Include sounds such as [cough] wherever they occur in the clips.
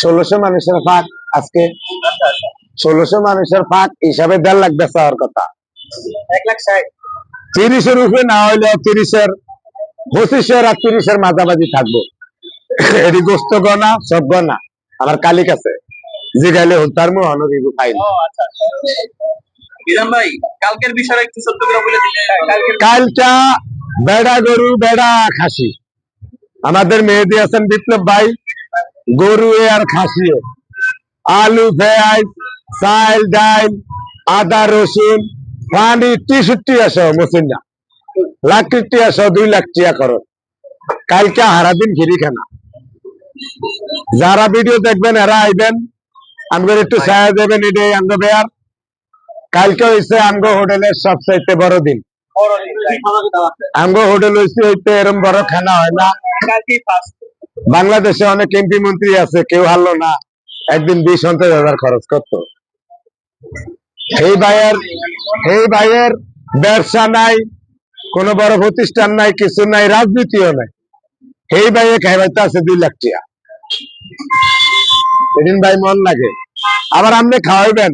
ষোলোশো মানুষের ফাঁক আজকে। ষোলোশো মানুষের ফাঁক হিসাবে দেড় লাখ বেচা হওয়ার কথা। তিরিশের উপরে না হইলে তিরিশের পঁচিশের আর তিরিশের মাঝামাঝি থাকব। এটি গোস্ত গনা সব গনা আমার কালিক আছে। জিগাইলে হতার মু অনেক কিছু ও আচ্ছা ভাই কালকের বিষয়ে একটু সত্য করে বলে কালটা বেড়া গরু বেড়া খাসি। আমাদের মেহেদি আছেন বিপ্লব ভাই গরু আর খাসি। আলু পেঁয়াজ চাল ডাল আদা রসুন পানি তেষট্টি আসো মসিনা লাখ টিয়া সহ দুই লাখ টিয়া করো। কালকে হারাদিন ঘিরি খানা। যারা ভিডিও দেখবেন এরা আইবেন। আমাদের একটু ছায়া দেবেন এটাই আঙ্গ বেয়ার। কালকে হয়েছে আঙ্গ হোটেলের সবচাইতে বড় দিন। আমগো হোটেল হইছে হইতে এরম বড় খানা হয় না। বাংলাদেশে অনেক এমপি মন্ত্রী আছে, কেউ হারলো না। একদিন বিশ পঞ্চাশ হাজার খরচ করতো। এই ভাইয়ের এই ভাইয়ের ব্যবসা নাই, কোনো বড় প্রতিষ্ঠান নাই, কিছু নাই, রাজনীতিও নাই। এই ভাইয়ে খাইবাইতে আছে দুই লাখ টিয়া এদিন ভাই মন লাগে। আবার আপনি খাওয়াইবেন।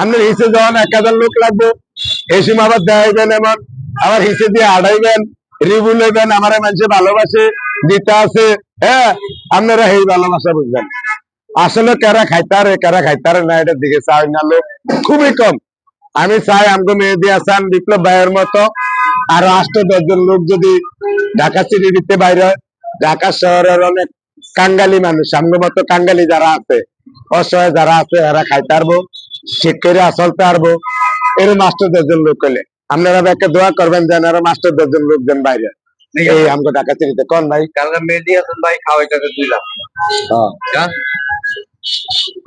আপনি হিসে যখন এক হাজার লোক লাগবে, এই সময় আবার দেখাইবেন এমন। আবার হিসে দিয়ে আড়াইবেন, রিভিউ নেবেন। আমার মানুষে ভালোবাসে, দিতে আছে। হ্যাঁ আপনারা এই ভালোবাসা বুঝবেন। আসলে কারা খাইতারে কারা খাইতারে না, এটার দিকে চাই না লোক। খুবই কম। আমি চাই আমগো মেহেদি হাসান, বিপ্লব ভাইয়ের মতো, আরও আষ্ট দশজন লোক যদি ঢাকা সিটি দিতে বাইরে ঢাকা শহরের অনেক কাঙ্গালি মানুষ, আমগো মতো কাঙ্গালি যারা আছে, অসহায় যারা আছে, এরা খাইতে পারব করে আসলতে পারব এরকম আষ্ট দশজন লোক হলে আপনারা ব্যাকে দোয়া করবেন যেন আরও মাস্টার দশজন লোক দেন বাইরে এই আমগো সিটিতে কোন ভাই কালকে মেহেদি হাসান ভাই দুই লাখ। হ্যাঁ। হ্যাঁ?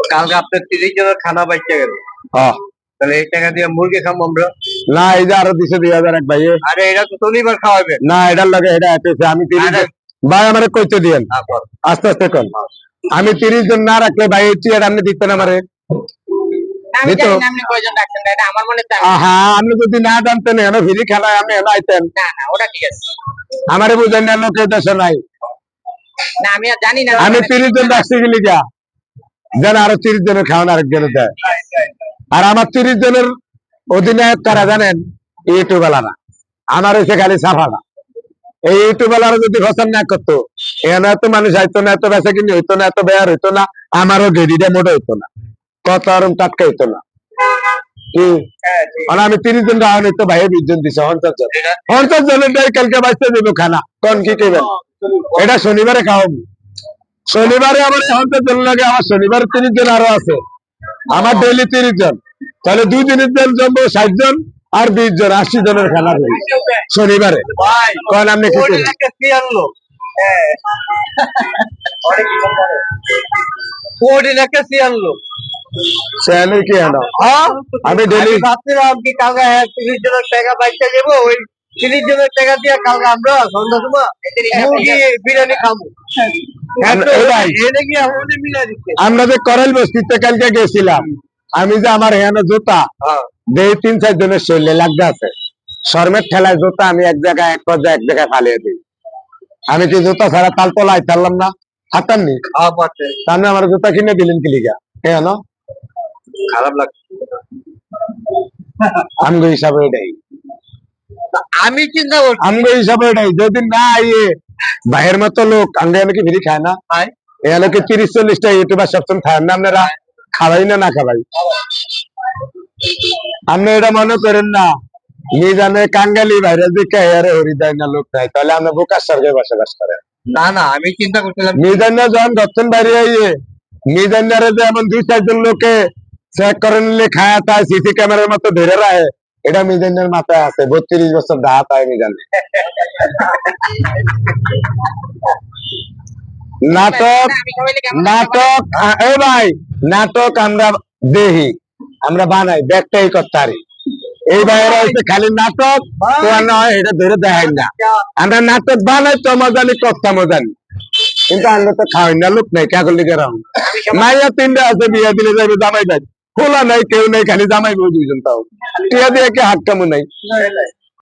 কালকে আপনার তিরিশ জনের খানা বাইচে গেল। হ্যাঁ। তাহলে এই টাকা দিয়ে মুরগি খাব আমরা। না এই যে আরও দিছে দুই হাজার এক ভাই আরে এটা তো শনিবার খাওয়াবে না এটার লগে এটা আমি তিরিশ জন- ভাই আমার কইতে দিয়েন। আস্তে আস্তে কোন। আমি তিরিশ জন না রাখলে ভাই টিয়ার আপনি দিতেন আমারে। আমি। জানি না আপনি কয়জন ডাকছেন এটা আমার মনে হয় আপনি যদি না জানতেন এনে ফিরি খেলায় আমি এনে আইতেন। না না ওটা ঠিক আছে। আমারে বুঝেন না লোকে দেশে নাই। না আমি আর জানি না আমি তিরিশ জন রাখছি গেলি যা যেন আরও তিরিশ জনের খাওয়ান আরেকজনের দেয়। আর আমার তিরিশ জনের অধিনায়ক কারা জানেন? ইউটিউব বেলারা আমার হয়েছে খালি সাফাটা এই ইউটিউব যদি পছন্দ না করতো এত মানুষ আইতো না এত বেচা কিনি হইতো না এত বেয়ার হইতো না আমারও গেডিটা মোটা হইতো না। কত আরম টাটকা হইতো না। মানে আমি তিরিশ জন রাহন হইতো ভাই বিশ জন দিছে পঞ্চাশ জন। পঞ্চাশ জনের কালকে বাঁচতে দেবো খানা। কোন কি কেবেন এটা শনিবারে খাওয়াবো। শনিবারে আমার পঞ্চাশ জন লাগে আমার শনিবারে তিরিশ জন আরও আছে। আমার ডেইলি তিরিশ জন। তাহলে দুই দিনের জন জমবো ষাট জন আর বিশ জন আশি জনের খানা হবে শনিবারে। কোন আপনি কি আনলো? [laughs] কোডিন একটা সি আনলো? সেখানে কি আনো। হ্যাঁ? আমি ডেলি ভাবছিলাম কি কালকে হ্যাঁ তিরিশ জনের টাকা বাইকটা দেবো? ওই তিরিশ জনের টাকা দিয়ে কালকে আমরা সন্ধ্যা সময় মুরগি বিরিয়ানি খাব। যে করাইল বস্তিতে কালকে গেছিলাম আমি যে আমার এখানে জুতা হ্যাঁ। দেই তিন চার জনের শরীরে লাগতে আছে। শর্মের ঠেলায় জুতা আমি এক জায়গায় এক পর্যায়ে এক জায়গায় ফালিয়ে দিই। আমি কি জুতা ছাড়া তাল তোলাই পারলাম না? হাতাননি খাওয়া আমার জুতা কিনে দিলেন কি লিগা? কেন খারাপ লাগছে। [laughs] আমগো হিসাবে এটাই। আমি চিন্তা করছি। আমগো হিসাবে এটাই যদি না আইয়ে বাইরের মতো লোক আঙ্গে এনে কি ফিরি খায় না? খায়। এখানে কি তিরিশ চল্লিশটা ইউটিউবার সবসময় খায় না আপনারা? খাওয়াই না না খাওয়াই? আপনি এটা মনে করেন না মিজানে কাঙ্গালি বাইরে দিকে এরে হরিদায় না লোক নাই তাহলে আমরা বোকার সর্গে বসবাস করেন। না না আমি চিন্তা করছিলাম মিজান্না যখন দক্ষিণ বাইরে আইয়ে মিজান্নারে যে এমন দুই চারজন লোকে চেক করে নিলে খায়া তাই সিসি ক্যামেরার মতো ধরে রাখে। এটা মিজান্নের মাথায় আছে, বত্রিশ বছর দাহা তাই মিজানে নাটক নাটক, এ ভাই, নাটক আমরা দেহি, আমরা বানাই, ব্যাগটাই করতে এই বাইরে হচ্ছে খালি নাটক নয়, এটা ধরে দেখাই না। আমরা নাটক বানাই, তো মজানি কথা মজানি কিন্তু আমরা তো খাওয়াই না, লোক নাই কাগল লিখে রাম মাইয়া তিনটা আছে, বিয়া দিলে যাইবে, জামাই ভাই খোলা নাই, কেউ নাই, খালি জামাই বউ দুইজন তাও। টিয়া দিয়ে কে হাত কামু নাই।